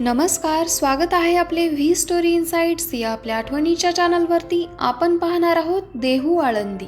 नमस्कार स्वागत आहे आपले व्ही स्टोरी इन्साइट्स या आपल्या आठवणीच्या चॅनलवरती. आपण पाहणार आहोत देहू आळंदी.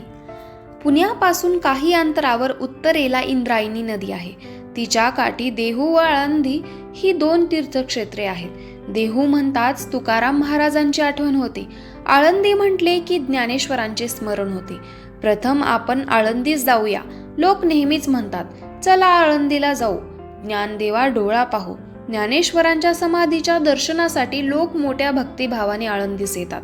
पुण्यापासून काही अंतरावर उत्तरेला इंद्रायणी नदी आहे. तिच्या काठी देहू व आळंदी ही दोन तीर्थक्षेत्रे आहेत. देहू म्हणताच तुकाराम महाराजांची आठवण होते. आळंदी म्हटले की ज्ञानेश्वरांचे स्मरण होते. प्रथम आपण आळंदीस जाऊया. लोक नेहमीच म्हणतात चला आळंदीला जाऊ. ज्ञानदेवा डोळा पाहू. ज्ञानेश्वरांच्या समाधीच्या दर्शनासाठी लोक मोठ्या भक्तिभावाने आळंदीस येतात.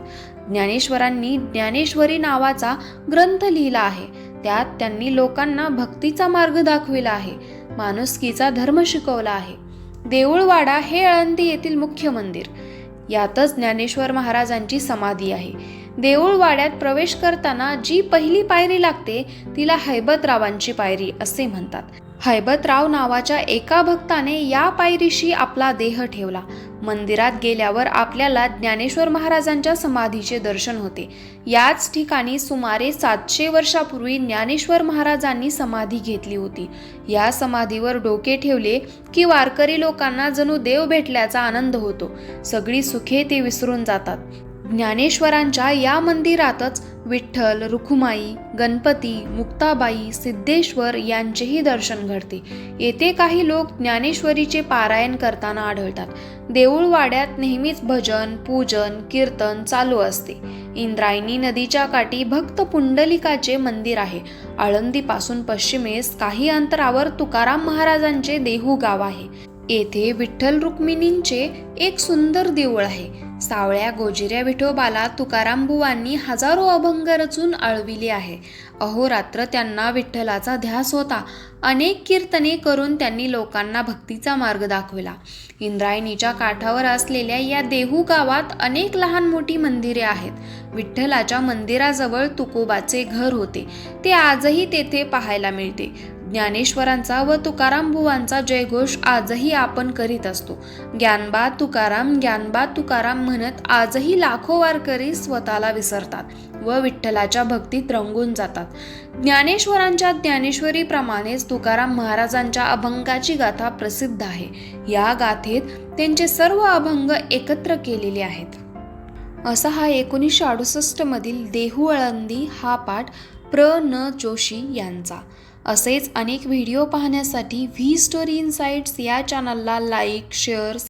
ज्ञानेश्वरांनी ज्ञानेश्वरी नावाचा ग्रंथ लिहिला आहे. त्यात त्यांनी लोकांना भक्तीचा मार्ग दाखविला आहे. माणुसकीचा धर्म शिकवला आहे. देऊळवाडा हे आळंदी येथील मुख्य मंदिर. यातच ज्ञानेश्वर महाराजांची समाधी आहे. देऊळवाड्यात प्रवेश करताना जी पहिली पायरी लागते तिला हैबतरावांची पायरी असे म्हणतात. हैबतराव नावाच्या एका भक्ताने या पायरीशी आपला देह ठेवला. मंदिरात गेल्यावर आपल्याला ज्ञानेश्वर महाराजांच्या समाधीचे दर्शन होते. याच ठिकाणी सुमारे सातशे वर्षापूर्वी ज्ञानेश्वर महाराजांनी समाधी घेतली होती. या समाधीवर डोके ठेवले की वारकरी लोकांना जणू देव भेटल्याचा आनंद होतो. सगळी सुखे ते विसरून जातात. ज्ञानेश्वरांच्या या मंदिरातच विठ्ठल रुखुमाई गणपती मुक्ताबाई सिद्धेश्वर यांचेही दर्शन घडते. येथे काही लोक ज्ञानेश्वरीचे पारायण करताना आढळतात. देऊळवाड्यात नेहमीच भजन पूजन कीर्तन चालू असते. इंद्रायणी नदीच्या काठी भक्त पुंडलिकाचे मंदिर आहे. आळंदीपासून पश्चिमेस काही अंतरावर तुकाराम महाराजांचे देहू गाव आहे. येथे विठ्ठल रुक्मिणींचे एक सुंदर देऊळ आहे. सावळ्या गोजिऱ्या विठोबाला तुकारामबुवांनी हजारो अभंग रचून आळविले आहे. अहोरात्र त्यांना विठ्ठलाचा ध्यास होता. अनेक कीर्तने करून त्यांनी लोकांना भक्तीचा मार्ग दाखविला. इंद्रायणीच्या काठावर असलेल्या या देहू गावात अनेक लहान मोठी मंदिरे आहेत. विठ्ठलाच्या मंदिराजवळ तुकोबाचे घर होते. ते आजही तेथे पाहायला मिळते. ज्ञानेश्वरांचा व तुकारामबुवांचा जयघोष आजही आपण करीत असतो. ज्ञानबा तुकाराम ज्ञानबा तुकाराम म्हणत आजही लाखो वारकरी स्वतःला विसरतात व विठ्ठलाच्या भक्तीत रंगून जातात. ज्ञानेश्वरांच्या ज्ञानेश्वरीप्रमाणेच तुकाराम महाराजांच्या अभंगाची गाथा प्रसिद्ध आहे. या गाथेत त्यांचे सर्व अभंग एकत्र केलेले आहेत. असा हा एकोणीसशे अडुसष्टमधील देहू आळंदी हा पाठ प्र. न. जोशी यांचा. असेच अनेक व्हिडिओ पाहण्यासाठी व्ही स्टोरी इनसाइट्स या चॅनलला लाईक शेअर